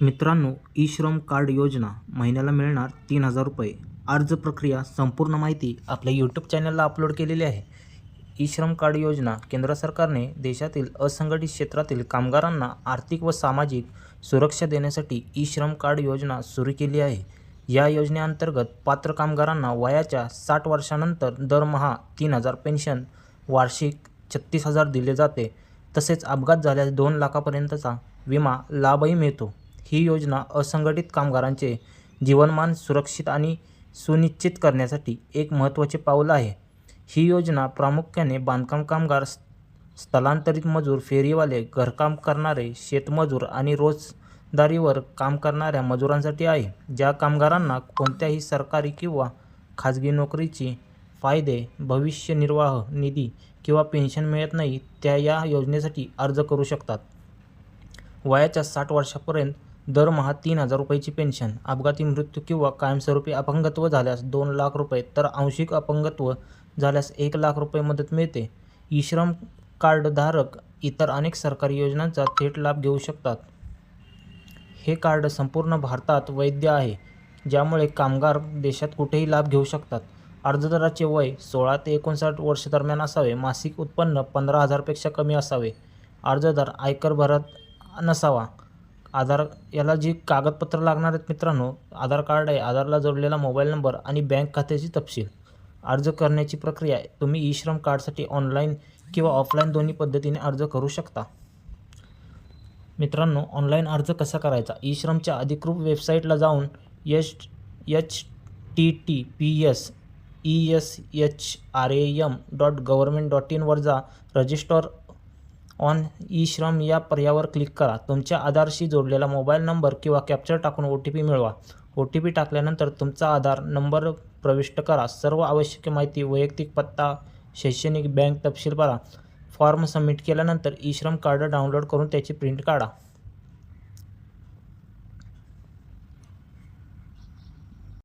मित्रांनो E Shram card योजना महिन्याला मिळणार तीन हजार रुपये. अर्ज प्रक्रिया संपूर्ण माहिती आपल्या यूट्यूब चॅनलला अपलोड केलेली आहे. ई श्रम कार्ड योजना केंद्र सरकारने देशातील असंघटित क्षेत्रातील कामगारांना आर्थिक व सामाजिक सुरक्षा देण्यासाठी ई श्रम कार्ड योजना सुरू केली आहे. या योजनेअंतर्गत पात्र कामगारांना वयाच्या साठ वर्षानंतर दरमहा तीन हजार पेन्शन वार्षिक छत्तीस हजार दिले जाते. तसेच अपघात झाल्यास दोन लाखापर्यंतचा विमा लाभही मिळतो. ही योजना असंघटित कामगारांचे जीवनमान सुरक्षित आणि सुनिश्चित करण्यासाठी एक महत्त्वाचे पाऊल आहे. ही योजना प्रामुख्याने बांधकाम कामगार स्थलांतरित मजूर फेरीवाले घरकाम करणारे शेतमजूर आणि रोजदारीवर काम करणाऱ्या मजुरांसाठी आहे ज्या कामगारांना कोणत्याही सरकारी किंवा खाजगी नोकरीचे फायदे भविष्य निर्वाह निधी किंवा पेन्शन मिळत नाही त्या या योजनेसाठी अर्ज करू शकतात. वयाच्या साठ वर्षापर्यंत दरमहा तीन हजार रुपयाची पेन्शन अपघाती मृत्यू किंवा कायमस्वरूपी अपंगत्व झाल्यास दोन लाख रुपये तर आंशिक अपंगत्व झाल्यास एक लाख रुपये मदत मिळते. ई श्रम कार्डधारक इतर अनेक सरकारी योजनांचा थेट लाभ घेऊ शकतात. हे कार्ड संपूर्ण भारतात वैध आहे ज्यामुळे कामगार देशात कुठेही लाभ घेऊ शकतात. अर्जदाराचे वय सोळा ते एकोणसाठ वर्ष दरम्यान असावे मासिक उत्पन्न पंधरा हजारपेक्षा कमी असावे. अर्जदार आयकर भरत नसावा. आधार याला जी कागदपत्र लागणार आहेत मित्रांनो आधार कार्ड आहे आधारला जोडलेला मोबाईल नंबर आणि बँक खात्याची तपशील. अर्ज करण्याची प्रक्रिया तुम्ही ई श्रम कार्डसाठी ऑनलाईन किंवा ऑफलाईन दोन्ही पद्धतीने अर्ज करू शकता. मित्रांनो ऑनलाईन अर्ज कसा करायचा? ई श्रमच्या अधिकृत वेबसाईटला जाऊन यश H T T P S E S H R A M dot government dot इनवर जा रजिस्टर ऑन ई श्रम या पर्यावर क्लिक करा. तुमच्या आधारशी जोडलेला मोबाईल नंबर किंवा कॅप्चर टाकून ओ टी पी मिळवा. ओ टी पी टाकल्यानंतर तुमचा आधार नंबर प्रविष्ट करा. सर्व आवश्यक माहिती वैयक्तिक पत्ता शैक्षणिक बँक तपशील भरा. फॉर्म सबमिट केल्यानंतर ई श्रम कार्ड डाउनलोड करून त्याची प्रिंट काढा.